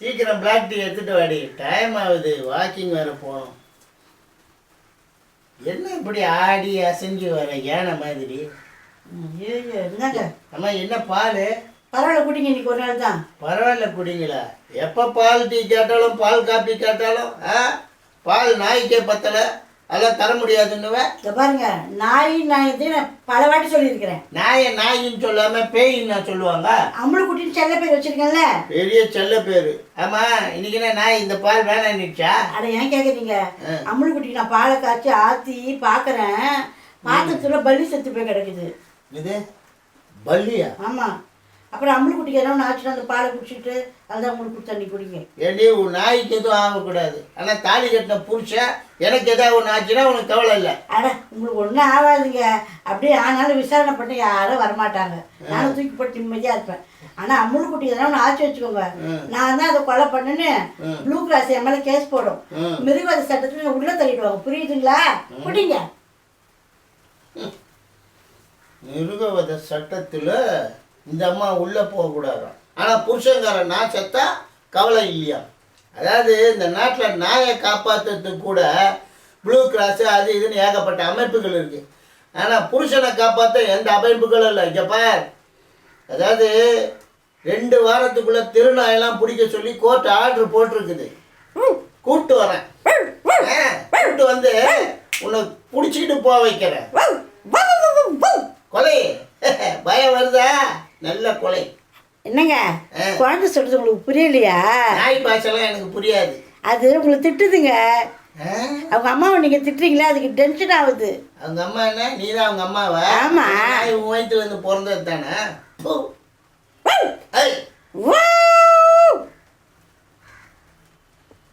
சீக்கிரம் black tea எடுத்துட்டு வாடி. டைம் ஆகுது. வாக்கிங் வேற போகணும். என்ன இப்படி ஆடி அசைஞ்சு வர ஏன மாதிரி? என்னங்க? அம்மா என்ன பால்? பரவாயில்ல குடிங்க இன்னைக்கு ஒரு நாள் தான். பரவாயில்ல குடிங்களா? எப்போ பால் டீ கேட்டாலும் பால் காப்பி கேட்டாலும் ஆ? பால் நாய்க்கே பத்தலை. அதெல்லாம் தர முடியாதுன்னுவேன் இதை பாருங்க நாய் நாயத்தை நான் பல வாட்டி சொல்லியிருக்கிறேன். நாயை நாயின்னு சொல்லாம பேயின்னு நான் சொல்லுவாங்க? அம்பளை குட்டின்னு செல்ல பேர் வச்சிருக்கேன்ல. பெரிய செல்ல பேரு. ஆமா இன்னைக்கு என்ன நாய் இந்த பால் வேணான்னுச்சா அட ஏன் கேட்குறீங்க அம்பளை குட்டிக்கு நான் பாலை காய்ச்சி ஆற்றி பார்க்குறேன் பாத்திரத்துல பல்லி செத்து போய் கிடக்குது. இது பல்லியா? ஆமாம் அப்புறம் அம்பளை குட்டிக்கு எதாவது ஒன்று ஆச்சுன்னா அந்த பாலை குடிச்சிட்டு அதுதான் உங்களுக்கு தண்ணி குடிங்க. ஏண்டி உன் நாய்க்கு எதுவும் ஆகக்கூடாது. ஆனா தாலி கட்டின புருஷன் எனக்கு ஏதாவது ஒன்று ஆச்சுன்னா உனக்கு கவலை இல்லை. அட உங்களுக்கு ஒன்றும் ஆகாதுங்க. அப்படியே ஆனாலும் விசாரணை பண்ண யாரும் வரமாட்டாங்க. நானும் தூக்கி போட்டு நிம்மதியாக இருப்பேன். ஆனால் அம்முள் குட்டி எதனா ஒன்று ஆச்சு வச்சுக்கோங்க. நான் தான் அதை கொலை பண்ணுன்னு ப்ளூ கிராஸ் என் மேலே கேஸ் போடும். மிருகவாத சட்டத்தில் உள்ளே தள்ளிடுவாங்க. புரியுதுங்களா? குடிங்க. மிருகவத சட்டத்துல இந்த அம்மா உள்ளே போகக்கூடாதாம் ஆனால் புருஷங்காரன் நான் செத்தா கவலை இல்லையா? அதாவது இந்த நாட்டில் நாயை காப்பாற்றுறதுக்கு கூட ப்ளூ கிராஸு அது இதுன்னு ஏகப்பட்ட அமைப்புகள் இருக்குது ஆனால் புருஷனை காப்பாற்ற எந்த அமைப்புகளும் இல்லை. இங்க பார். அதாவது ரெண்டு வாரத்துக்குள்ளே திருநாயெல்லாம் பிடிக்க சொல்லி கோர்ட் ஆர்டர் போட்டிருக்குது. கூப்பிட்டு வரேன். கூப்பிட்டு வந்து உன்னை பிடிச்சிக்கிட்டு போக வைக்கிறேன். நல்ல கொலை. என்னங்க? குழந்தை சொல்றது உங்களுக்கு புரியலையா? நாய் பாஷெல்லாம் எனக்கு புரியாது. அது உங்களை திட்டுதுங்க? அவங்க அம்மாவை நீங்கள் திட்டுறீங்களா? அதுக்கு டென்ஷன் ஆகுது. அவங்க அம்மா என்ன? நீ தான் அவங்க அம்மாவா? ஆமா. நாய் உன் வயித்துல இருந்து பிறந்தது தானே!